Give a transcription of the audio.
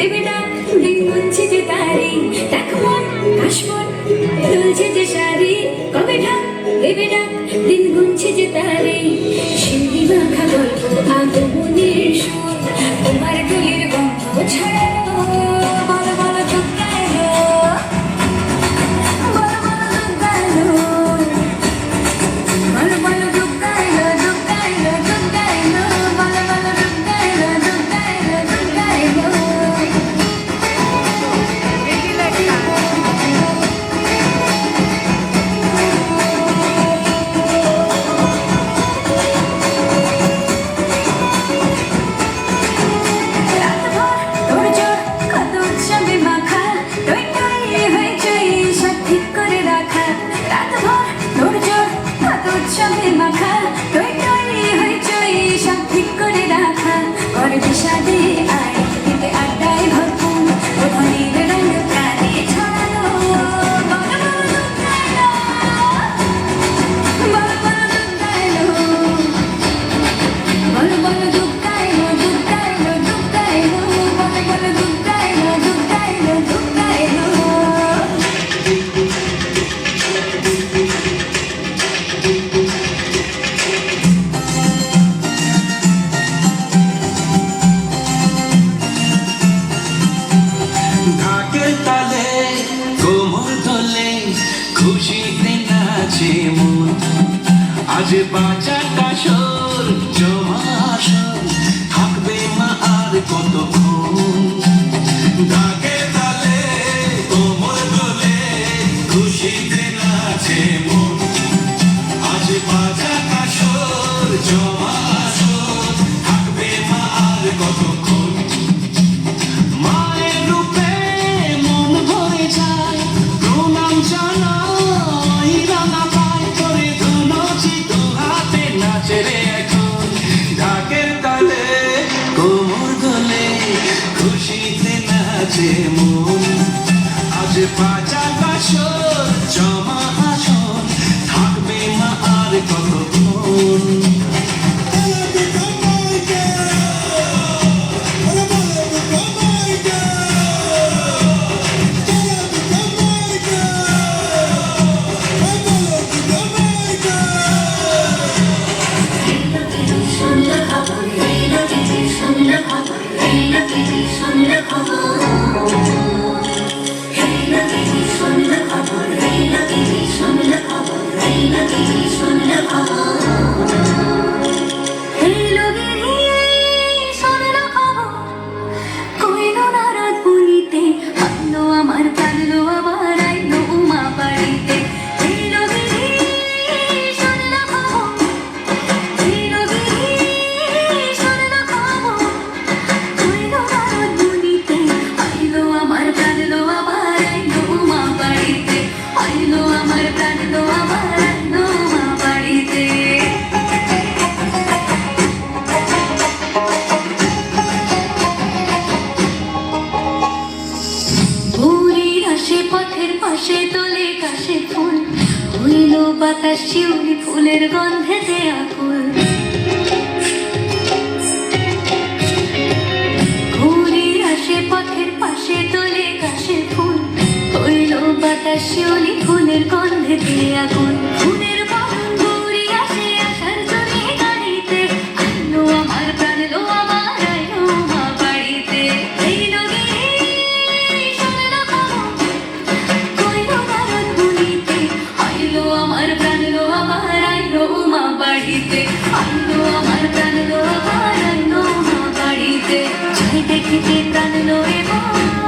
দেবে ডাক দিন গুনছে যে তারি। দেখ মন কাশমন দুলছে যে শাড়ি কবে ঢাক দেবে ডাক, দিন গুনছে যে তারি। শিল্পী মাখা গল্প আগমনের মাখা টই টই হইচই সব ঠিক করে রাখা কর বিষাদে আয় এতে আড্ডায় ভরপুর ওখানের রঙ প্রাণে ছড়ানো বড় বড় দুঃখাইলো বড় বড় আজ বাঁচা কাশর জমা থাকবে না আর কতক্ষণ ঢাকের তালে, কোমর দোলে খুশিতে নাচে মন। আজ বাঁচা কাশর জমা কোমর গলে খুশিতে নাচে মন। পথের পাশে তোলে কাশে ফুল। হইল বাতাস, শিউলি ফুলের গন্ধে দেয়া ঘুরির আসে পথের পাশে তোলে কাশে ফুল। হইল বাতাস, শিউলি ফুলের গন্ধে দিয়ে আগুন 生きてた布へも。